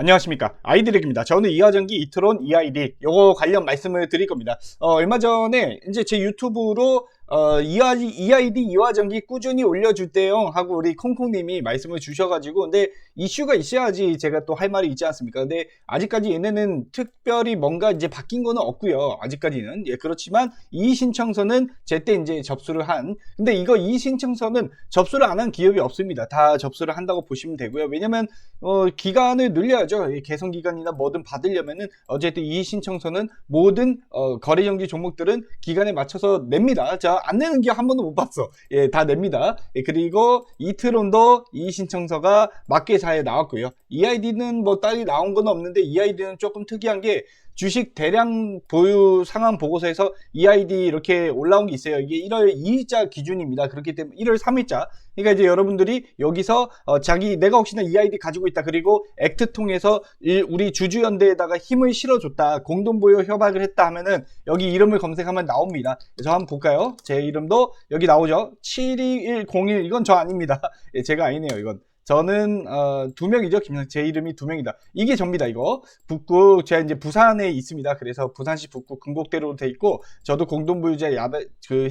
안녕하십니까. 아이디렉입니다. 저는 이하전기 이트론 EID 요거 관련 말씀을 드릴 겁니다. 어, 얼마 전에 이제 제 유튜브로 어, EID, EID 이화전기 꾸준히 올려줄 때요 하고 우리 콩콩님이 말씀을 주셔가지고 근데 이슈가 있어야지 제가 또 할 말이 있지 않습니까 근데 아직까지 얘네는 특별히 뭔가 이제 바뀐 거는 없고요 아직까지는 예 그렇지만 이의 신청서는 제때 이제 접수를 한 근데 이거 이의 신청서는 접수를 안 한 기업이 없습니다 다 접수를 한다고 보시면 되고요 왜냐면 어, 기간을 늘려야죠. 이 개선 기간이나 뭐든 받으려면은 어쨌든 이 신청서는 모든 어, 거래 정지 종목들은 기간에 맞춰서 냅니다. 자, 안 내는 게한 번도 못 봤어. 예, 다 냅니다. 예, 그리고 이트론도 이 신청서가 맞게 잘 나왔고요. EID는 뭐 딸이 나온 건 없는데 EID는 조금 특이한 게 주식 대량 보유 상황 보고서에서 EID 이렇게 올라온 게 있어요. 이게 1월 2일자 기준입니다. 그렇기 때문에 1월 3일자. 그러니까 이제 여러분들이 여기서 어, 자기 내가 혹시나 EID 가지고 있다. 그리고 액트 통해서 일- 우리 주주연대에다가 힘을 실어줬다. 공동보유 협약을 했다 하면은 여기 이름을 검색하면 나옵니다. 그래서 한번 볼까요? 제 이름도 여기 나오죠. 72101 이건 저 아닙니다. 예, 제가 아니네요. 이건. 저는 어, 두 명이죠. 김영 제 이름이 두 명이다. 이게 접니다. 이거 북구 제가 이제 부산에 있습니다. 그래서 부산시 북구 금곡대로 돼 있고 저도 공동부유자 야배 그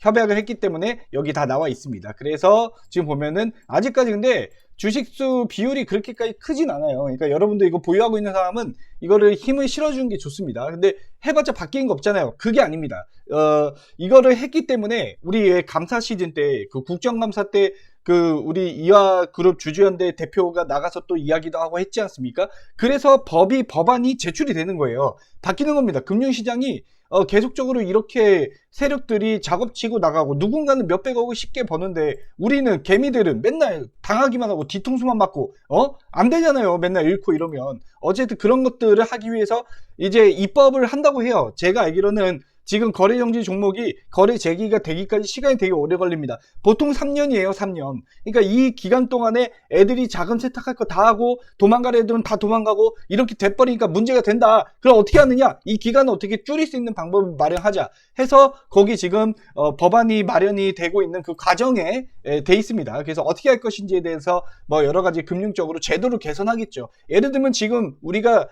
협약을 했기 때문에 여기 다 나와 있습니다. 그래서 지금 보면은 아직까지 근데 주식수 비율이 그렇게까지 크진 않아요. 그러니까 여러분들 이거 보유하고 있는 사람은 이거를 힘을 실어주는 게 좋습니다. 근데 해봤자 바뀐 거 없잖아요. 그게 아닙니다. 어, 이거를 했기 때문에 우리 왜 감사 시즌 때 그 국정감사 때 그 우리 이화 그룹 주주연대 대표가 나가서 또 이야기도 하고 했지 않습니까? 그래서 법이 법안이 제출이 되는 거예요. 바뀌는 겁니다. 금융시장이 어, 계속적으로 이렇게 세력들이 작업치고 나가고 누군가는 몇백억을 쉽게 버는데 우리는 개미들은 맨날 당하기만 하고 뒤통수만 맞고 어? 안 되잖아요. 맨날 잃고 이러면 어쨌든 그런 것들을 하기 위해서 이제 입법을 한다고 해요. 제가 알기로는 지금 거래 정지 종목이 거래 재개가 되기까지 시간이 되게 오래 걸립니다. 보통 3년이에요, 3년. 그러니까 이 기간 동안에 애들이 자금 세탁할 거 다 하고 도망갈 애들은 다 도망가고 이렇게 돼버리니까 문제가 된다. 그럼 어떻게 하느냐? 이 기간을 어떻게 줄일 수 있는 방법을 마련하자 해서 거기 지금 어, 법안이 마련이 되고 있는 그 과정에 에, 돼 있습니다. 그래서 어떻게 할 것인지에 대해서 뭐 여러 가지 금융적으로 제도를 개선하겠죠. 예를 들면 지금 우리가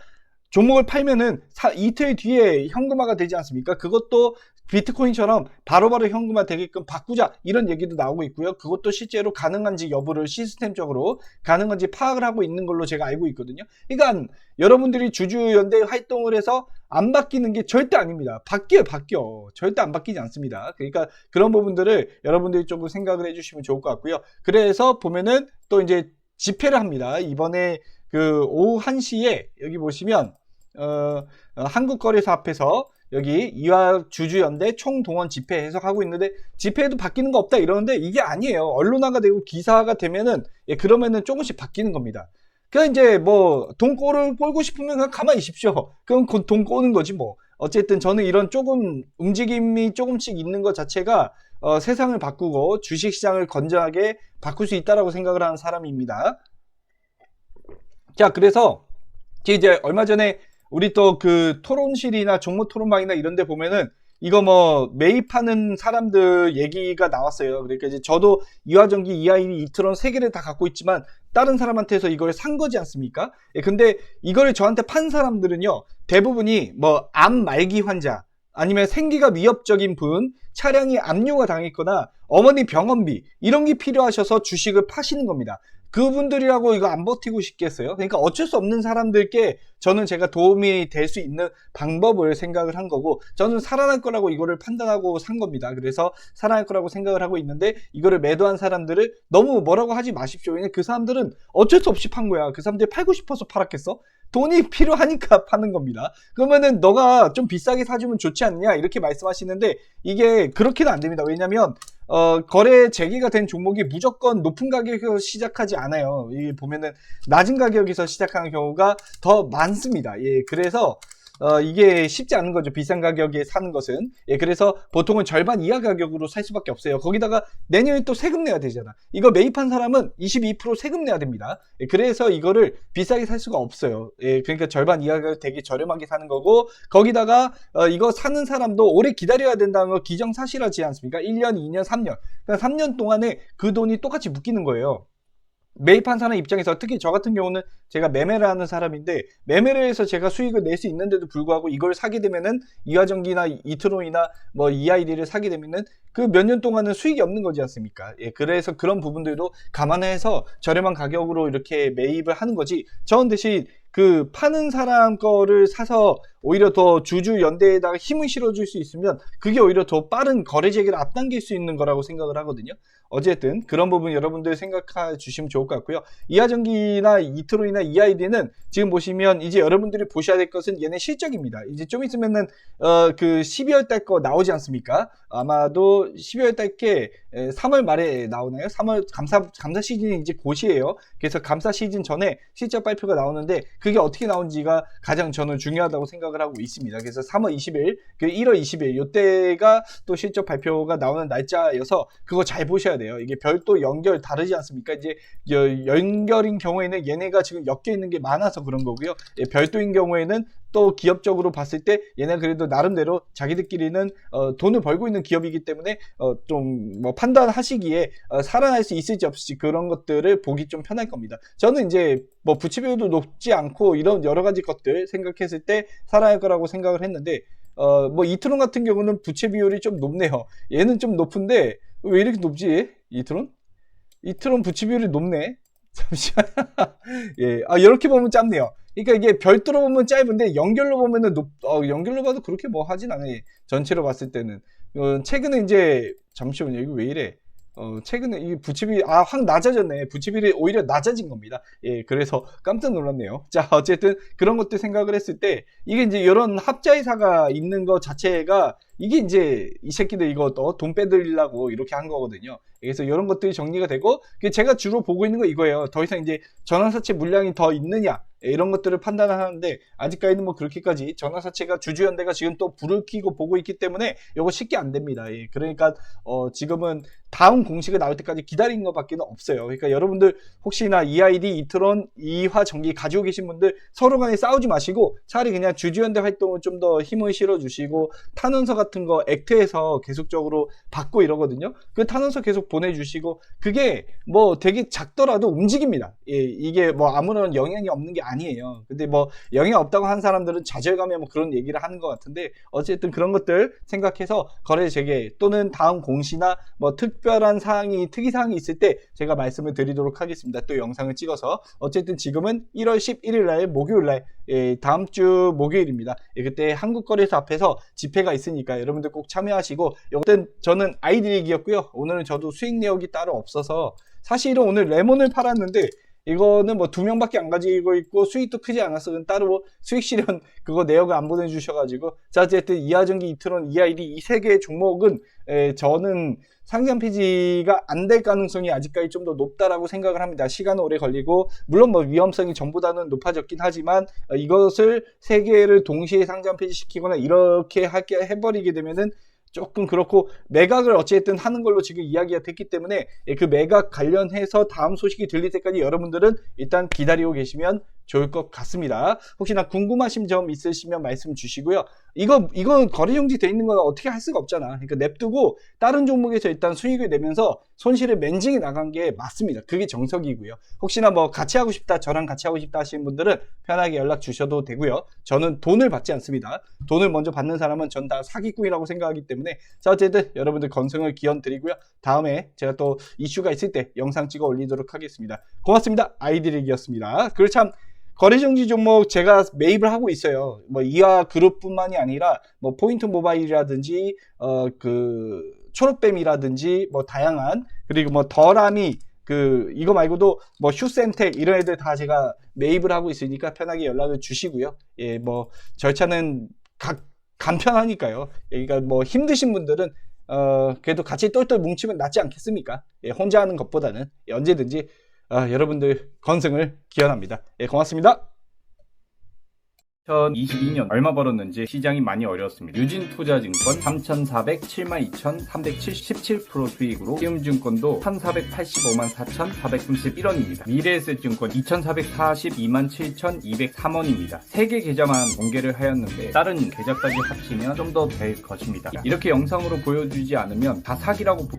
종목을 팔면은 사- 이틀 뒤에 현금화가 되지 않습니까? 그것도 비트코인처럼 바로바로 현금화 되게끔 바꾸자 이런 얘기도 나오고 있고요. 그것도 실제로 가능한지 여부를 시스템적으로 가능한지 파악을 하고 있는 걸로 제가 알고 있거든요. 그러니까 여러분들이 주주 연대 활동을 해서 안 바뀌는 게 절대 아닙니다. 바뀌어요, 바뀌어. 절대 안 바뀌지 않습니다. 그러니까 그런 부분들을 여러분들이 조금 생각을 해주시면 좋을 것 같고요. 그래서 보면은 또 이제 집회를 합니다. 이번에 그 오후 1시에 여기 보시면 어, 어, 한국거래소 앞에서 여기 이화 주주연대 총동원 집회 해석하고 있는데 집회에도 바뀌는 거 없다 이러는데 이게 아니에요. 언론화가 되고 기사가 되면은 예, 그러면은 조금씩 바뀌는 겁니다. 그냥 이제 뭐 돈 꼬를 꼬고 싶으면 그냥 가만히 있십시오. 그럼 그돈 꼬는 거지 뭐. 어쨌든 저는 이런 조금 움직임이 조금씩 있는 것 자체가 어, 세상을 바꾸고 주식시장을 건전하게 바꿀 수 있다라고 생각을 하는 사람입니다. 자, 그래서 이제 얼마 전에 우리 또 그 토론실이나 종목 토론방이나 이런 데 보면은 이거 뭐 매입하는 사람들 얘기가 나왔어요. 그러니까 이제 저도 이화전기, 이하이, 이트론 세 개를 다 갖고 있지만 다른 사람한테서 이걸 산 거지 않습니까? 예, 근데 이거를 저한테 판 사람들은요. 대부분이 뭐 암 말기 환자 아니면 생기가 위협적인 분, 차량이 압류가 당했거나 어머니 병원비 이런 게 필요하셔서 주식을 파시는 겁니다. 그분들이라고 이거 안 버티고 싶겠어요? 그러니까 어쩔 수 없는 사람들께 저는 제가 도움이 될 수 있는 방법을 생각을 한 거고 저는 살아날 거라고 이거를 판단하고 산 겁니다. 그래서 살아날 거라고 생각을 하고 있는데 이거를 매도한 사람들을 너무 뭐라고 하지 마십시오. 왜냐면 그 사람들은 어쩔 수 없이 판 거야. 그 사람들이 팔고 싶어서 팔았겠어? 돈이 필요하니까 파는 겁니다. 그러면은 너가 좀 비싸게 사주면 좋지 않냐? 이렇게 말씀하시는데 이게 그렇게는 안 됩니다. 왜냐면 어, 거래 재개가 된 종목이 무조건 높은 가격에서 시작하지 않아요. 이 보면은 낮은 가격에서 시작하는 경우가 더 많습니다. 예, 그래서 어, 이게 쉽지 않은 거죠. 비싼 가격에 사는 것은. 예, 그래서 보통은 절반 이하 가격으로 살 수밖에 없어요. 거기다가 내년에 또 세금 내야 되잖아. 이거 매입한 사람은 22% 세금 내야 됩니다. 예, 그래서 이거를 비싸게 살 수가 없어요. 예, 그러니까 절반 이하 가격 되게 저렴하게 사는 거고, 거기다가 어, 이거 사는 사람도 오래 기다려야 된다는 거 기정사실하지 않습니까? 1년, 2년, 3년. 그러니까 3년 동안에 그 돈이 똑같이 묶이는 거예요. 매입한 사람 입장에서 특히 저 같은 경우는 제가 매매를 하는 사람인데 매매를 해서 제가 수익을 낼 수 있는데도 불구하고 이걸 사게 되면은 이화전기나 이트론이나 뭐 EID를 사게 되면은 그 몇 년 동안은 수익이 없는 거지 않습니까? 예, 그래서 그런 부분들도 감안해서 저렴한 가격으로 이렇게 매입을 하는 거지. 전 대신 그 파는 사람 거를 사서 오히려 더 주주 연대에다가 힘을 실어줄 수 있으면 그게 오히려 더 빠른 거래 재개를 앞당길 수 있는 거라고 생각을 하거든요. 어쨌든 그런 부분 여러분들 생각해 주시면 좋을 것 같고요. 이하전기나 이트로이나 EID는 지금 보시면 이제 여러분들이 보셔야 될 것은 얘네 실적입니다. 이제 좀 있으면은 어 그 12월 달 거 나오지 않습니까? 아마도 12월 달게 3월 말에 나오나요? 3월 감사 감사 시즌이 이제 곧이에요. 그래서 감사 시즌 전에 실적 발표가 나오는데 그게 어떻게 나온지가 가장 저는 중요하다고 생각을 하고 있습니다. 그래서 3월 20일, 그 1월 20일 요때가 또 실적 발표가 나오는 날짜여서 그거 잘 보셔야 돼요. 이게 별도 연결 다르지 않습니까? 이제 여- 연결인 경우에는 얘네가 지금 엮여 있는 게 많아서 그런 거고요. 예, 별도인 경우에는 또 기업적으로 봤을 때 얘네 그래도 나름대로 자기들끼리는 어, 돈을 벌고 있는 기업이기 때문에 어, 좀뭐 판단하시기에 어, 살아날 수 있을지 없을지 그런 것들을 보기 좀 편할 겁니다. 저는 이제 뭐 부채 비율도 높지 않고 이런 여러 가지 것들 생각했을 때 살아날 거라고 생각을 했는데 어, 뭐 이트론 같은 경우는 부채 비율이 좀 높네요. 얘는 좀 높은데 왜 이렇게 높지? 이 트론? 이 트론 부채 비율이 높네. 잠시만. 예, 아 이렇게 보면 짧네요. 그러니까 이게 별도로 보면 짧은데 연결로 보면은 높, 어, 연결로 봐도 그렇게 뭐 하진 않아요. 전체로 봤을 때는. 어, 최근에 이제 잠시만요. 이거 왜 이래? 어, 최근에 이 부치비 아, 확 낮아졌네. 부치비율이 오히려 낮아진 겁니다. 예, 그래서 깜짝 놀랐네요. 자, 어쨌든 그런 것들 생각을 했을 때 이게 이제 이런 합자회사가 있는 것 자체가 이게 이제 이 새끼들 이거 또돈 빼들려고 이렇게 한 거거든요. 그래서 이런 것들이 정리가 되고 그 제가 주로 보고 있는 거 이거예요. 더 이상 이제 전환사채 물량이 더 있느냐 예, 이런 것들을 판단하는데 아직까지는 뭐 그렇게까지 전환사채가 주주연대가 지금 또 불을 켜고 보고 있기 때문에 이거 쉽게 안 됩니다. 예, 그러니까 어, 지금은 다음 공식이 나올 때까지 기다린 것밖에 없어요. 그러니까 여러분들 혹시나 EID, 이트론, 이화 전기 가지고 계신 분들 서로 간에 싸우지 마시고 차라리 그냥 주주연대 활동을 좀 더 힘을 실어주시고 탄원서 같은 거 액트에서 계속적으로 받고 이러거든요. 그 탄원서 계속 보내주시고 그게 뭐 되게 작더라도 움직입니다. 예, 이게 뭐 아무런 영향이 없는 게 아니에요. 근데 뭐 영향 없다고 한 사람들은 좌절감에 뭐 그런 얘기를 하는 것 같은데 어쨌든 그런 것들 생각해서 거래 재개 또는 다음 공시나 뭐 특별한 사항이 특이 사항이 있을 때 제가 말씀을 드리도록 하겠습니다. 또 영상을 찍어서 어쨌든 지금은 1월 11일 날 목요일 날 예, 다음 주 목요일입니다. 예, 그때 한국 거래소 앞에서 집회가 있으니까 여러분들 꼭 참여하시고 이땐 저는 아이들이기였고요. 오늘은 저도 수익 내역이 따로 없어서 사실은 오늘 레몬을 팔았는데 이거는 뭐 두 명밖에 안 가지고 있고 수익도 크지 않았어. 따로 뭐 수익 실현 그거 내역을 안 보내주셔가지고 자 어쨌든 이하전기 이트론 EID 이 세 개의 종목은 에, 저는 상장 폐지가 안 될 가능성이 아직까지 좀 더 높다라고 생각을 합니다. 시간은 오래 걸리고 물론 뭐 위험성이 전보다는 높아졌긴 하지만 어, 이것을 세 개를 동시에 상장 폐지시키거나 이렇게 하게 해버리게 되면은 조금 그렇고 매각을 어쨌든 하는 걸로 지금 이야기가 됐기 때문에 예, 그 매각 관련해서 다음 소식이 들릴 때까지 여러분들은 일단 기다리고 계시면 좋을 것 같습니다. 혹시나 궁금하신 점 있으시면 말씀 주시고요. 이거 이건 거래 정지 돼 있는 건 어떻게 할 수가 없잖아. 그러니까 냅두고 다른 종목에서 일단 수익을 내면서 손실을 맨징이 나간 게 맞습니다. 그게 정석이고요. 혹시나 뭐 같이 하고 싶다, 저랑 같이 하고 싶다 하시는 분들은 편하게 연락 주셔도 되고요. 저는 돈을 받지 않습니다. 돈을 먼저 받는 사람은 전 다 사기꾼이라고 생각하기 때문에 자 어쨌든 여러분들 건승을 기원 드리고요. 다음에 제가 또 이슈가 있을 때 영상 찍어 올리도록 하겠습니다. 고맙습니다. 아이드릭이었습니다. 그리고 참 거래정지 종목 제가 매입을 하고 있어요. 뭐 이하 그룹뿐만이 아니라 뭐 포인트 모바일이라든지 어 그 초록뱀이라든지 뭐 다양한 그리고 뭐 더라미 그 이거 말고도 뭐 슈센텍 이런 애들 다 제가 매입을 하고 있으니까 편하게 연락을 주시고요. 예, 뭐 절차는 각 간편하니까요. 그러니까 뭐 힘드신 분들은 어 그래도 같이 똘똘 뭉치면 낫지 않겠습니까? 예, 혼자 하는 것보다는 예, 언제든지 아, 여러분들 건승을 기원합니다. 예, 고맙습니다. 2022년 얼마 벌었는지 시장이 많이 어려웠습니다. 유진투자증권 3,407만 2,377% 수익으로 키움증권도 1,485만 4,431원입니다. 미래에셋증권 2,442만 7,203원입니다. 3개 계좌만 공개를 하였는데 다른 계좌까지 합치면 좀 더 될 것입니다. 이렇게 영상으로 보여주지 않으면 다 사기라고 보...